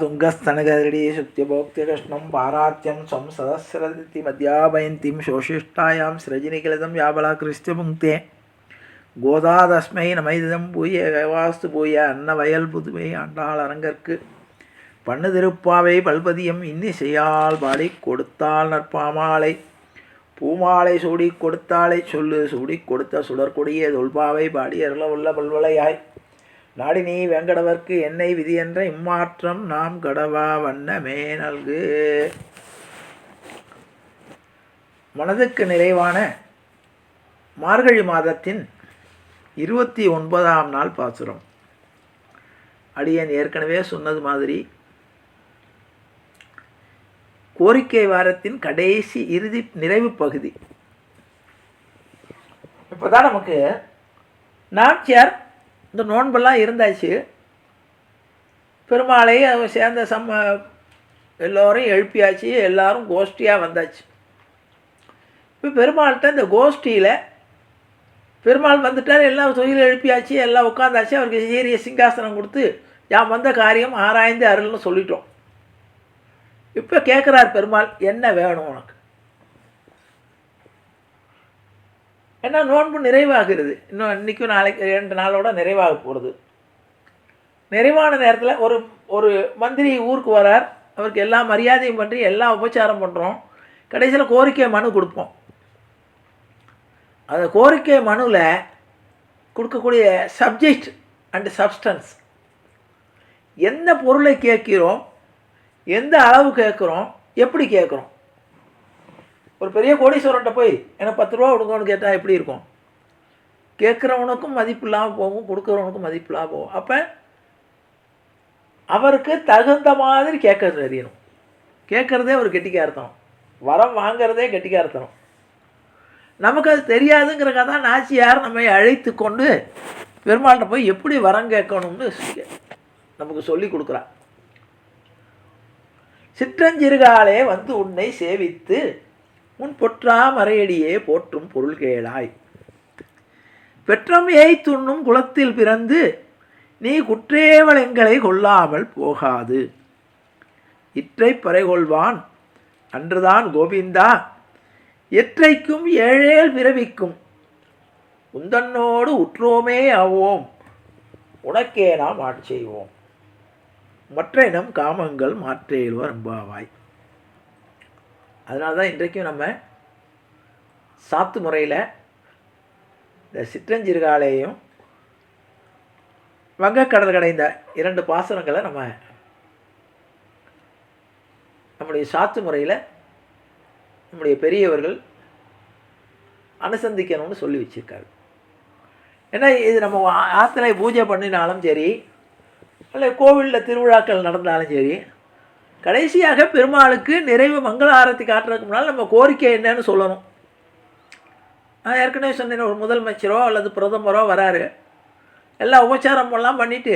तुङ्गस्तनगरडी सुप्त्यभोक्त्यकृष्णं पारात्यं स्वं सदस्रदिति मध्यापयन्तीं शोषिष्ठायां सृजनिखिलितं याबलाकृष्य पुङ्क्ते கோதாதஸ்மை நமைதம் பூய வாஸ்து பூய அன்னவயல் புதுவை ஆண்டாள் அரங்கற்கு பண்ணு திருப்பாவை பல்பதியம் இன்னிசையால் பாடி கொடுத்தாள் நற்பாமாலை பூமாலை சூடி கொடுத்தாளை சொல்லு சூடி கொடுத்த சுடற்கொடிய தொல்பாவை பாடி அருள உள்ள பல்வளையாய் நாடினி வெங்கடவர்க்கு என்னை விதி என்ற இம்மாற்றம் நாம் கடவா வண்ணமே நல்கு. மனதுக்கு நிறைவான மார்கழி மாதத்தின் இருபத்தி ஒன்பதாம் நாள் பாசுரம். அடியன் ஏற்கனவே சொன்னது மாதிரி கோரிக்கை வாரத்தின் கடைசி இறுதி நிறைவு பகுதி. இப்போ தான் நமக்கு நாச்சியார் இந்த நோன்பெல்லாம் இருந்தாச்சு. பெருமாளை அவ சேர்ந்த சம்ம எல்லோரும் எழுப்பியாச்சு. எல்லாரும் கோஷ்டியாக வந்தாச்சு. இப்போ பெருமாள்கிட்ட இந்த கோஷ்டியில் பெருமாள் வந்துட்டார் எல்லாம் தொழில் எழுப்பியாச்சு எல்லாம் உட்காந்தாச்சு அவருக்கு சீரிய சிங்காசனம் கொடுத்து யான் வந்த காரியம் ஆராய்ந்து அருள்னு சொல்லிட்டோம். இப்போ கேட்குறார் பெருமாள் என்ன வேணும் உனக்கு? ஏன்னா நோன்பு நிறைவாகிறது. இன்னும் இன்றைக்கும் நாளைக்கு ரெண்டு நாளோட நிறைவாக போகிறது நிறைவான நேரத்தில் ஒரு ஒரு மந்திரி ஊருக்கு வரார். அவருக்கு எல்லா மரியாதையும் பண்ணி எல்லா உபச்சாரம் பண்ணுறோம் கடைசியில் கோரிக்கை மனு கொடுப்போம். அந்த கோரிக்கை மனுவில் கொடுக்கக்கூடிய சப்ஜெக்ட் அண்டு சப்ஸ்டன்ஸ் எந்த பொருளை கேட்கிறோம்? எந்த அளவு கேட்குறோம்? எப்படி கேட்குறோம்? ஒரு பெரிய கோடீஸ்வரன்ட்ட போய் எனக்கு பத்து ரூபா கொடுங்கன்னு கேட்டால் எப்படி இருக்கும்? கேட்குறவனுக்கும் மதிப்பு இல்லாமல் போகும் கொடுக்குறவனுக்கும் மதிப்பு இல்லாமல் போகும். அப்போ அவருக்கு தகுந்த மாதிரி கேட்கறது தெரியணும் கேட்குறதே ஒரு கெட்டிக்கார்த்தனம் வரம் வாங்கிறதே கெட்டிக்கார்த்தனம் நமக்கு அது தெரியாதுங்கிறக்க தான் நாச்சியார் நம்மை அழைத்து கொண்டு பெருமாள்கிட்ட போய் எப்படி வரம் கேட்கணும்னு நமக்கு சொல்லி கொடுக்குறா. சிற்றஞ்சிறுகாலே வந்து உன்னை சேவித்து உன் பொற்றா மறையடியே போற்றும் பொருள் கேளாய். பெற்றம் ஏய்த்துண்ணும் குலத்தில் பிறந்து நீ குற்றேவலங்களை கொள்ளாமல் போகாது. இற்றை பறைகொள்வான். அன்றுதான் கோவிந்தா எற்றைக்கும் ஏழேல் பிறவிக்கும். உந்தன்னோடு உற்றோமே ஆவோம். உனக்கே நாம் ஆட்செய்வோம் மற்ற இனம் காமங்கள் மாற்றேல்வர் அம்பாவாய். அதனால தான் இன்றைக்கும் நம்ம சாத்து முறையில் இந்த சிற்றஞ்சிறுகாலையும் வங்கக்கடல் கடைந்த இரண்டு பாசனங்களை நம்ம நம்முடைய சாத்து முறையில் நம்முடைய பெரியவர்கள் அனுசந்திக்கணும்னு சொல்லி வச்சுருக்காரு. ஏன்னா இது நம்ம ஆற்றுல பூஜை பண்ணினாலும் சரி இல்லை கோவிலில் திருவிழாக்கள் நடந்தாலும் சரி கடைசியாக பெருமாளுக்கு நிறைவு மங்கள ஆரத்தி காட்டுறதுக்கு முன்னால் நம்ம கோரிக்கை என்னன்னு சொல்லணும். நான் ஏற்கனவே சொன்னேன் ஒரு முதலமைச்சரோ அல்லது பிரதமரோ வராரு. எல்லா உபச்சாரமெல்லாம் பண்ணிவிட்டு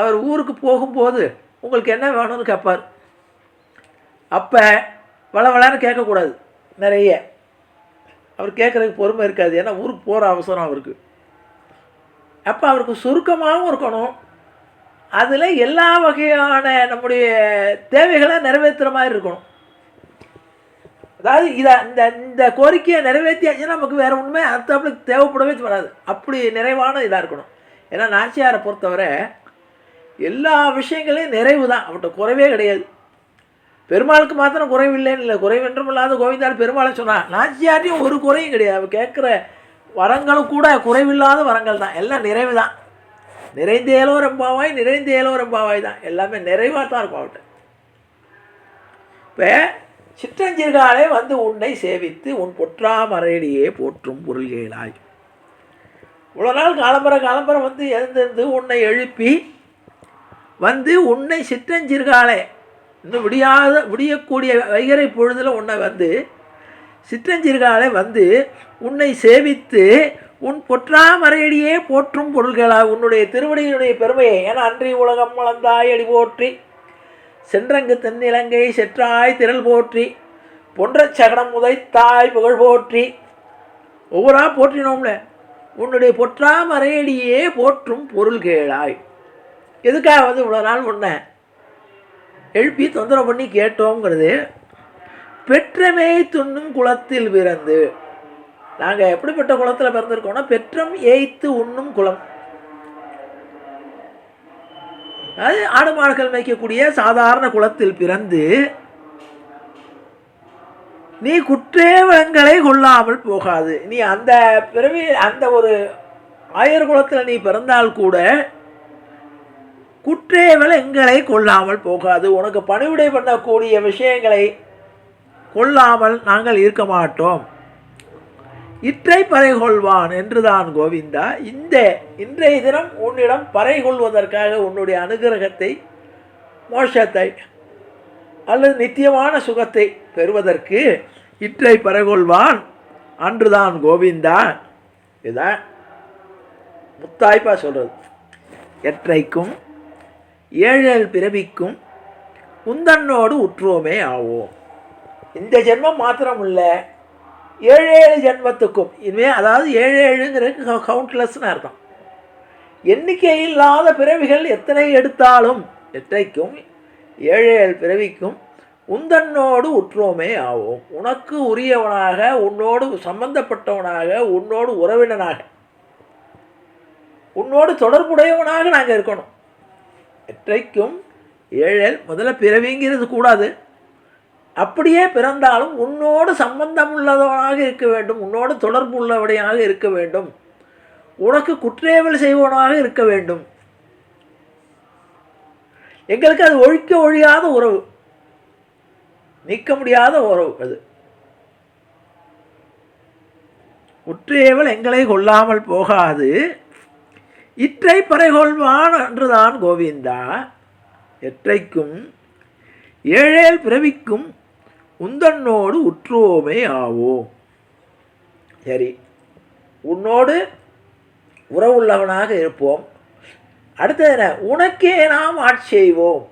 அவர் ஊருக்கு போகும்போது உங்களுக்கு என்ன வேணும்னு கேட்பார் அப்போ வளவளான்னு கேட்கக்கூடாது நிறைய. அவர் கேட்குறதுக்கு பொறுமை இருக்காது ஏன்னா ஊருக்கு போகிற அவசரம் அவருக்கு. அப்போ அவருக்கு சுருக்கமாகவும் இருக்கணும். அதில் எல்லா வகையான நம்முடைய தேவைகளை நிறைவேற்றுற மாதிரி இருக்கணும். அதாவது இதை இந்த இந்த கோரிக்கையை நிறைவேற்றியாச்சுன்னா நமக்கு வேறு ஒன்றுமே அடுத்தாப்புல தேவைப்படவே வராது. அப்படி நிறைவான இதாக இருக்கணும். ஏன்னா நாச்சியாரை பொறுத்தவரை எல்லா விஷயங்களையும் நிறைவு தான். அவட்ட குறைவே கிடையாது. பெருமாளுக்கு மாத்திரம் குறைவில்லைன்னு இல்லை. குறைவென்றும் இல்லாத கோவிந்தால் பெருமாளை சொன்னால் நாச்சியார்டையும் ஒரு குறையும் கிடையாது. அவள் கேட்குற வரங்களும் கூட குறைவில்லாத வரங்கள் தான். எல்லாம் நிறைவு தான். நிறைந்த ஏலோ ரம்பாவாய் நிறைந்த ஏலோ தான். எல்லாமே நிறைவாக தான் இருக்கும் அவட்ட இப்போ சிற்றஞ்சிறுகாலே வந்து உன்னை சேவித்து உன் பொற்றாமரையிலேயே போற்றும் பொருள்களாய் இவ்வளோ நாள் காலம்பர காலம்பரம் வந்து எழுந்திருந்து உன்னை எழுப்பி வந்து உன்னை சிற்றஞ்சிறுகாலே இன்னும் விடியாத விடியக்கூடிய வைகரை பொழுதில் உன்னை வந்து சிற்றஞ்சிறுகாலை வந்து உன்னை சேவித்து உன் பொற்றாமரையடியே போற்றும் பொருள்களா? உன்னுடைய திருவடியினுடைய பெருமையை ஏன்னா அன்றி உலகம் வளர்ந்தாய் அடி போற்றி. சென்றங்கு தென்னிலங்கை செற்றாய் திரள் போற்றி. பொன்ற சகடம் உதைத்தாய் புகழ் போற்றி. ஒவ்வொரா போற்றினோம்ல. உன்னுடைய பொற்றாமரையடியே போற்றும் பொருள் கேளாய் எதுக்காக வந்து இவ்வளோ நாள் உன்னை எழுப்பி தொந்தரவு பண்ணி கேட்டோங்கிறது. பெற்றமே துண்ணும் குளத்தில் பிறந்து நாங்கள் எப்படிப்பட்ட குளத்தில் பிறந்திருக்கோம்னா பெற்றம் ஏய்த்து உண்ணும் குளம் அது ஆடு மாடுகள் மேய்க்கக்கூடிய சாதாரண குளத்தில் பிறந்து நீ குற்றேவங்களை கொள்ளாமல் போகாது. நீ அந்த பிறவி அந்த ஒரு ஆயர் குலத்தில் நீ பிறந்தால் கூட குற்றேவல் எங்களை கொள்ளாமல் போகாது. உனக்கு பணிவிடை பண்ணக்கூடிய விஷயங்களை கொள்ளாமல் நாங்கள் இருக்க மாட்டோம். இற்றை பறை கொள்வான் என்றுதான் கோவிந்தா. இந்த இன்றைய தினம் உன்னிடம் பறை கொள்வதற்காக உன்னுடைய அனுகிரகத்தை மோஷத்தை அல்லது நித்தியமான சுகத்தை பெறுவதற்கு இற்றை பறைகொள்வான் அன்றுதான் கோவிந்தா. இதுதான் முத்தாய்ப்பாக சொல்கிறது எற்றைக்கும் ஏழல் பிறவிக்கும் உந்தன்னோடு உற்றுவோமே ஆவோம். இந்த ஜென்மம் மாத்திரம் இல்லை ஏழு ஏழு ஜென்மத்துக்கும் இனிமேல் அதாவது ஏழு ஏழுங்கிறதுக்கு கவுண்ட்லெஸ்னு அர்த்தம். எண்ணிக்கை இல்லாத பிறவிகள் எத்தனை எடுத்தாலும் எத்தனைக்கும் ஏழு ஏழு பிறவிக்கும் உந்தன்னோடு உற்றோமே ஆவோம். உனக்கு உரியவனாக உன்னோடு சம்பந்தப்பட்டவனாக உன்னோடு உறவினனாக. உன்னோடு தொடர்புடையவனாக நாங்கள் இருக்கணும். எற்றைக்கும் ஏழேல் முதல்ல பிறவிங்கிறது கூடாது. அப்படியே பிறந்தாலும் உன்னோடு சம்பந்தம் உள்ளவனாக இருக்க வேண்டும் உன்னோடு தொடர்பு உள்ளவனையாக இருக்க வேண்டும். உனக்கு குற்றேவல் செய்வனாக இருக்க வேண்டும். எங்களுக்கு அது ஒழிக்க ஒழியாத உறவு நீக்க முடியாத உறவு அது. உற்றேவல் எங்களை கொள்ளாமல் போகாது. இற்றை பறைகொள்வான் என்றுதான் கோவிந்தா. எற்றைக்கும் ஏழேல் பிறவிக்கும் உந்தன்னோடு உற்றோமே ஆவோம் சரி உன்னோடு உறவுள்ளவனாக இருப்போம். அடுத்தது என்ன உனக்கே நாம் ஆட்சி செய்வோம்.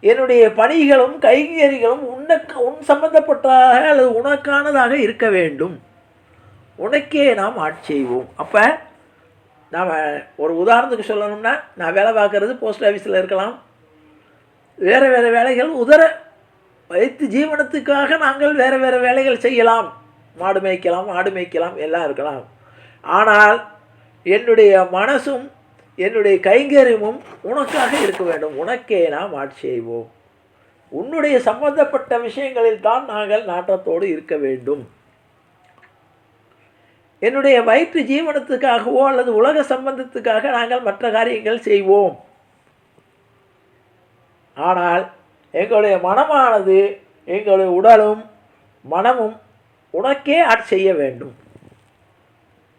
என்னுடைய பணிகளும் கைங்கரிகளும் உனக்கு உன் சம்பந்தப்பட்டதாக அல்லது உனக்கானதாக இருக்க வேண்டும். உனக்கே நாம் ஆட்சி செய்வோம். அப்போ நாம் ஒரு உதாரணத்துக்கு சொல்லணும்னா நான் வேலை பார்க்குறது போஸ்ட் ஆஃபீஸில் இருக்கலாம். வேறு வேறு வேலைகள் உதர வைத்து ஜீவனத்துக்காக நாங்கள் வேறு வேறு வேலைகள் செய்யலாம். மாடு மேய்க்கலாம் ஆடு மேய்க்கலாம் எல்லாம் இருக்கலாம். ஆனால் என்னுடைய மனசும் என்னுடைய கைங்கரியமும் உனக்காக இருக்க வேண்டும். உனக்கே நாம் ஆட்சி செய்வோம். உன்னுடைய சம்பந்தப்பட்ட விஷயங்களில் தான் நாங்கள் நாட்டத்தோடு இருக்க வேண்டும். என்னுடைய வயிற்று ஜீவனத்துக்காகவோ அல்லது உலக சம்பந்தத்துக்காக நாங்கள் மற்ற காரியங்கள் செய்வோம். ஆனால் எங்களுடைய மனமானது எங்களுடைய உடலும் மனமும் உனக்கே ஆட்செய்ய வேண்டும்.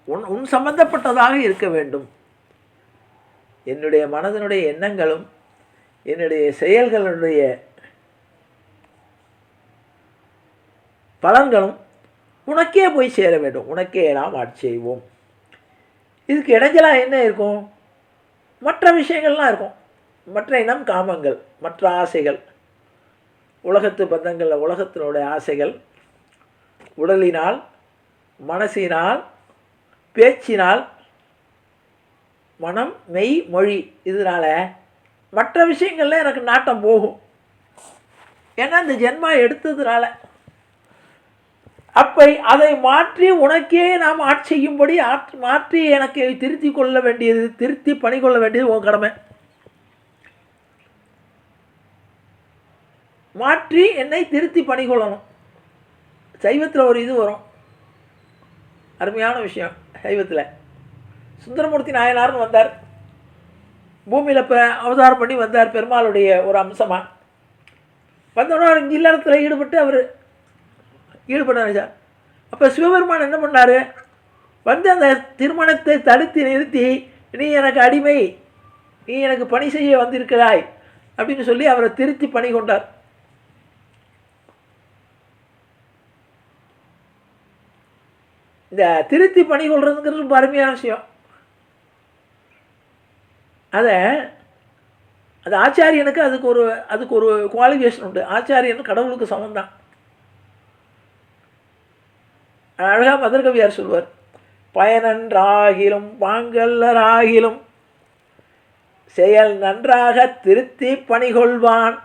உன் உன் சம்பந்தப்பட்டதாக இருக்க வேண்டும். என்னுடைய மனதினுடைய எண்ணங்களும் என்னுடைய செயல்களுடைய பலன்களும் உனக்கே போய் சேர வேண்டும். உனக்கே நாம் ஆட்சி செய்வோம். இதுக்கு இடைஞ்சலாக என்ன இருக்கும்? மற்ற விஷயங்கள்லாம் இருக்கும். மற்ற இனம் காமங்கள் மற்ற ஆசைகள் உலகத்து பந்தங்களில் உலகத்தினுடைய ஆசைகள் உடலினால் மனசினால் பேச்சினால் மனம் மெய் மொழி இதனால் மற்ற விஷயங்களில் எனக்கு நாட்டம் போகும். ஏன்னா இந்த ஜென்மா எடுத்ததுனால. அப்போ அதை மாற்றி உனக்கே நாம் ஆட்சியும்படி செய்யும்படி ஆற்று மாற்றி எனக்கு திருத்தி கொள்ள வேண்டியது திருத்தி பணி கொள்ள வேண்டியது உன் கடமை. மாற்றி என்னை திருத்தி பணி கொள்ளணும். சைவத்தில் ஒரு இது வரும். அருமையான விஷயம் சைவத்தில். சுந்தரமூர்த்தி நாயனார்னு வந்தார். பூமியில் இப்போ அவதாரம் பண்ணி வந்தார் பெருமாளுடைய ஒரு அம்சமாக வந்தோடனே அவர் இல்லறத்தில் ஈடுபட்டு அவர் ஈடுபட நினைச்சார் அப்போ சிவபெருமான் என்ன பண்ணார்? வந்து அந்த திருமணத்தை தடுத்து நிறுத்தி நீ எனக்கு அடிமை. நீ எனக்கு பணி செய்ய வந்திருக்கிறாய். அப்படின்னு சொல்லி அவரை திருத்தி பணி கொண்டார். இந்த திருத்தி பணி கொள்றதுங்கிறது ரொம்ப அருமையான விஷயம். அதை அது ஆச்சாரியனுக்கு அதுக்கு ஒரு அதுக்கு ஒரு குவாலிஃபிகேஷன் உண்டு. ஆச்சாரியன் கடவுளுக்கு சமந்தான் அழகாக மதுர்கவியார் சொல்வார் பயனன்றாகிலும் பாங்கல்லராகிலும் செயல் நன்றாக திருத்தி பணிகொள்வான்.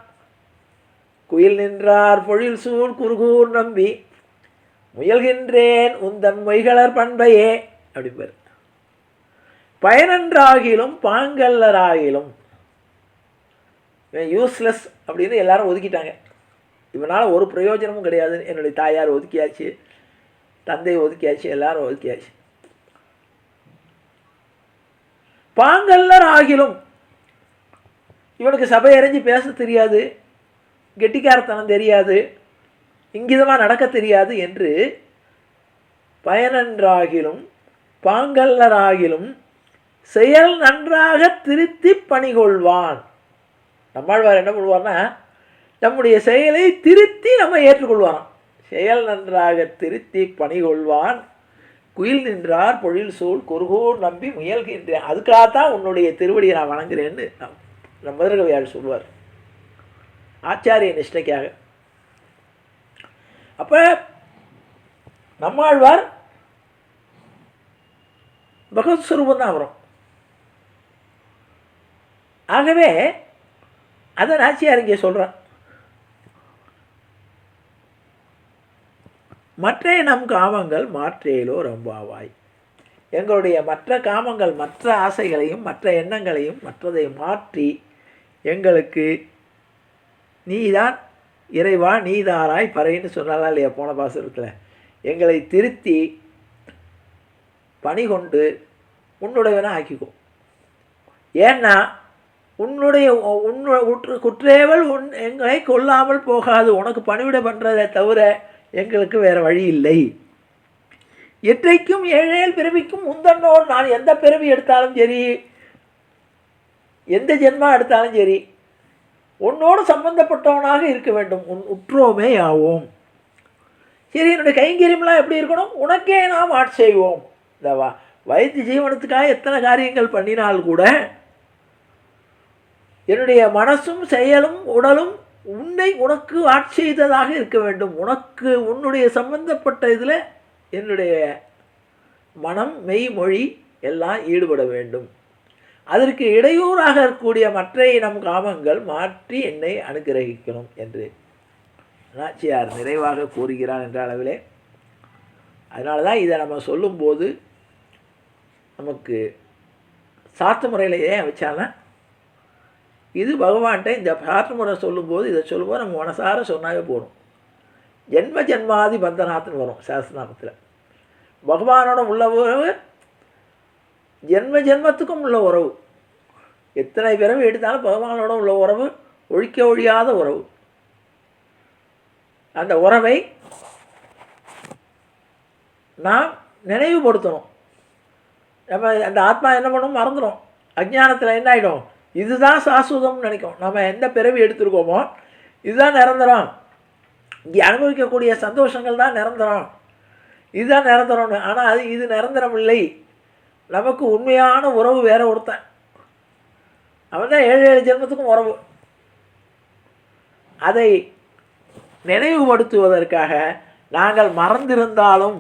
குயில் நின்றார் பொழில் சூழ் குறுகூர் நம்பி. முயல்கின்றேன் உந்தன் மொய்களர் பண்பையே அப்படிப்பார். பயனன்றாகிலும் பாங்கல்லராகிலும் இவன் யூஸ்லெஸ் அப்படின்னு எல்லாரும் ஒதுக்கிட்டாங்க. இவனால் ஒரு பிரயோஜனமும் கிடையாது. என்னுடைய தாயார் ஒதுக்கியாச்சு தந்தை ஒதுக்கியாச்சு எல்லாரும் ஒதுக்கியாச்சு. பாங்கல்லர் ஆகிலும் இவனுக்கு சபை அறிஞ்சு பேச தெரியாது கெட்டிக்காரத்தனம் தெரியாது இங்கிதமாக நடக்க தெரியாது என்று பயனன்றாகிலும் பாங்கல்லராகிலும் செயல் நன்றாக திருத்தி பணிகொள்வான். நம்மாழ்வார் என்ன பண்ணுவார்னா நம்முடைய செயலை திருத்தி நம்ம ஏற்றுக்கொள்வாராம். செயல் நன்றாக திருத்தி பணிகொள்வான். குயில் நின்றார் பொழில் சூழ் குறுகூர் நம்பி முயல்கின்றேன். அதுக்காகத்தான் உன்னுடைய திருவடியை நான் வணங்குறேன்னு நம்ம மதுரகவியாள் சொல்வார் ஆச்சாரிய நிஷ்டைக்காக. அப்போ நம்மாழ்வார் பகவத் ஸ்வரூபம் தான் வரும் ஆகவே அதை நாச்சியார் இங்கே சொல்கிறான் மற்ற நம் காமங்கள் மாற்றேலோ ரொம்பாவாய் எங்களுடைய மற்ற காமங்கள் மற்ற ஆசைகளையும் மற்ற எண்ணங்களையும் மற்றதை மாற்றி எங்களுக்கு நீதான் இறைவா நீதாராய் பறைன்னு சொன்னாலா இல்லையா போன பாசுரத்தில்? எங்களை திருத்தி பணி கொண்டு உன்னுடையவனை ஆக்கிக்கும் ஏன்னா உன்னுடைய உன்னு உற்று குற்றேவல் உன் எங்களை கொல்லாமல் போகாது. உனக்கு பணிவிட பண்ணுறதை தவிர எங்களுக்கு வேறு வழி இல்லை. எற்றைக்கும் ஏழேல் பிறவிக்கும் முந்தன்னோடு நான் எந்த பிறவி எடுத்தாலும் சரி எந்த ஜென்மா எடுத்தாலும் சரி உன்னோடு சம்பந்தப்பட்டவனாக இருக்க வேண்டும். உன் உற்றோமே ஆவோம் சரி என்னுடைய கைங்கரியம்லாம் எப்படி இருக்கணும்? உனக்கே நாம் ஆட் செய்வோம். இந்த வா வைத்திய ஜீவனத்துக்காக எத்தனை காரியங்கள் பண்ணினால் கூட என்னுடைய மனசும் செயலும் உடலும் உன்னை உனக்கு ஆட்செய்ததாக இருக்க வேண்டும். உனக்கு உன்னுடைய சம்பந்தப்பட்ட இதில் என்னுடைய மனம் மெய் மொழி எல்லாம் ஈடுபட வேண்டும். அதற்கு இடையூறாக இருக்கக்கூடிய மற்ற நம் காமங்கள் மாற்றி என்னை அனுகிரகிக்கணும் என்று நாச்சியார் நிறைவாக கூறுகிறார் என்ற அளவிலே. அதனால தான் இதை நம்ம சொல்லும்போது நமக்கு சாத்து முறையில் ஏன் வச்சாலும் இது பகவான்கிட்ட இந்த சாத்து முறை சொல்லும்போது இதை சொல்லும்போது நம்ம மனசார சொன்னாவே போகணும் ஜென்ம ஜென்மாதி பந்தநாத்னு வரும் சாஸ்திரநாமத்தில். பகவானோட உள்ள உறவு ஜென்ம ஜென்மத்துக்கும் உள்ள உறவு. எத்தனை பிறவி எடுத்தாலும் பகவானோட உள்ள உறவு ஒழிக்க ஒழியாத உறவு. அந்த உறவை நாம் நினைவுபடுத்தணும். நம்ம அந்த ஆத்மா என்ன பண்ணும்? மறந்துடும் அஜ்ஞானத்தில் என்ன ஆகிடும் இதுதான் சாஸ்வதம்னு நினைக்கும். நம்ம எந்த பிறவி எடுத்திருக்கோமோ இதுதான் நிரந்தரம். இங்கே அனுபவிக்கக்கூடிய சந்தோஷங்கள் தான் நிரந்தரம். இதுதான் நிரந்தரம்னு. ஆனால் அது இது நிரந்தரம் இல்லை நமக்கு உண்மையான உறவு வேற ஒருத்தன். அவன் தான் ஏழு ஏழு ஜென்மத்துக்கும் உறவு. அதை நினைவுபடுத்துவதற்காக நாங்கள் மறந்திருந்தாலும்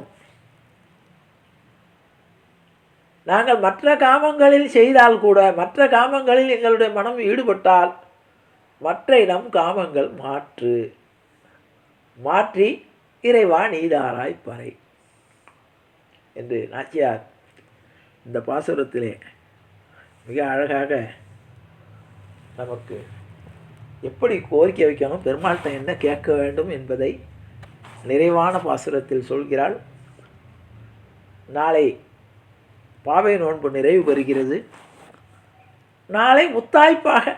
நாங்கள் மற்ற காமங்களில் செய்தால் கூட மற்ற காமங்களில் எங்களுடைய மனம் ஈடுபட்டால் மற்ற இடம் காமங்கள் மாற்று. மாற்றி இறைவா நீதாராய் பறை. என்று நாச்சியார் இந்த பாசுரத்திலே மிக அழகாக நமக்கு எப்படி கோரிக்கை வைக்கணும் பெருமாள்கிட்ட என்ன கேட்க வேண்டும் என்பதை நிறைவான பாசுரத்தில் சொல்கிறாள். நாளை பாவை நோன்பு நிறைவு பெறுகிறது. நாளை முத்தாய்ப்பாக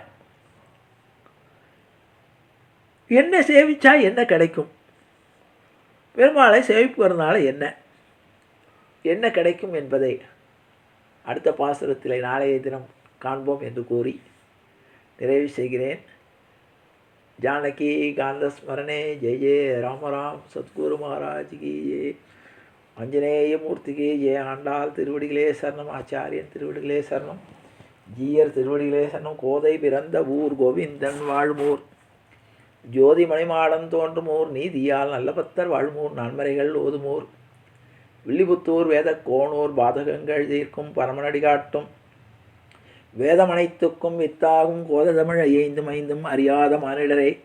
என்ன சேவிச்சா என்ன கிடைக்கும்? பெருமாளை சேவிப்பதனால என்ன? என்ன கிடைக்கும் என்பதை அடுத்த பாசுரத்தில் நாளைய தினம் காண்போம் என்று கூறி நிறைவு செய்கிறேன். ஜானகி காந்த ஸ்மரணே ஜெய ஜெய ராமராம் சத்குரு மகாராஜ் கி ஜெய ஆஞ்சநேய மூர்த்திக்கு ஜெய ஆண்டாள் திருவடிகளே சரணம் ஆச்சாரியன் திருவடிகளே சரணம் ஜீயர் திருவடிகளே சரணம் கோதை பிறந்த ஊர் கோவிந்தன் வாழ்மூர். ஜோதி மணிமாடம் தோன்றுமோர் நீதியால் நல்ல பத்தர் வாழ்மூர் நான்மறைகள் ஓதுமூர். வில்லிபுத்தூர் வேத கோணூர் பாதகங்கள் தீர்க்கும் பரமனடி காட்டும். வேதமனைத்துக்கும் வித்தாகும் கோததமிழ் ஐந்தும் ஐந்தும் அறியாத மானிடரே.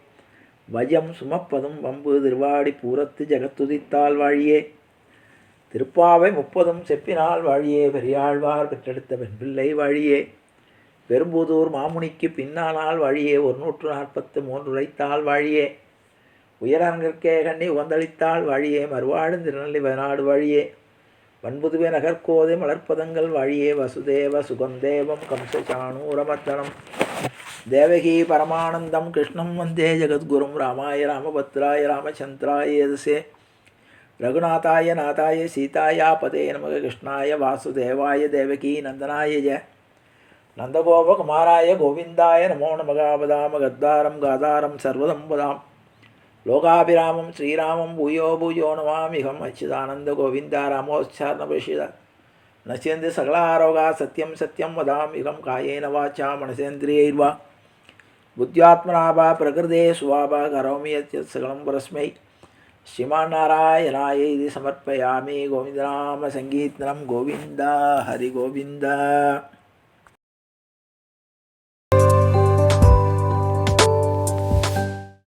வஜம் சுமப்பதும் வம்பு திருவாடி பூரத்து ஜெகத்துதித்தால் வாழியே. திருப்பாவை முப்பதும் செப்பினால் வாழியே பெரியாழ்வார் பெற்றெடுத்த பெண் பிள்ளை வாழியே. பெரும்புதூர் மாமுனிக்கு பின்னானால் வாழியே ஒரு நூற்று நாற்பத்து மூன்று உழைத்தால் வாழியே. உயரங்கற்கே கண்ணி உகந்தளித்தால் வழியே மறுவாடும் திருநெல்லி வயநாடு வழியே. வன்புதுவே நகர்கோதை மலர்ப்பதங்கள் வழியே வசுதேவ சுகந்தேவம் கம்சசாணூரமர்த்தனம் தேவகி பரமானந்தம் கிருஷ்ணம் வந்தே ஜெகத்குரும் ராமாய ராமபத்ராய ராமச்சந்திராய யதசே ரகுநாதாய நாதாய சீதாயா பதே நமக கிருஷ்ணாய வாசுதேவாய தேவகி நந்தனாய ஜ. நந்தகோபகுமாராய கோவிந்தாய நமோ நமகாபதாம கத்தாரம் காதாரம் சர்வதம் பதாம் లోకాభిరామం శ్రీరామం భూయో భూయో నమామిహం అచ్యుతానంద గోవింద రామోచ్చారణ పరిషిద నశ్యంతి సకలారోగా సత్యం సత్యం వదామిహం కాయేన వాచా మనసేంద్రియైర్వా బుద్ధ్యాత్మనా వా ప్రకృతే సువాభా కరోమి సకలం పరస్మై శ్రీమన్నారాయణాయ ఇది సమర్పయామి గోవిందనామ సంగీతనం గోవింద హరి గోవింద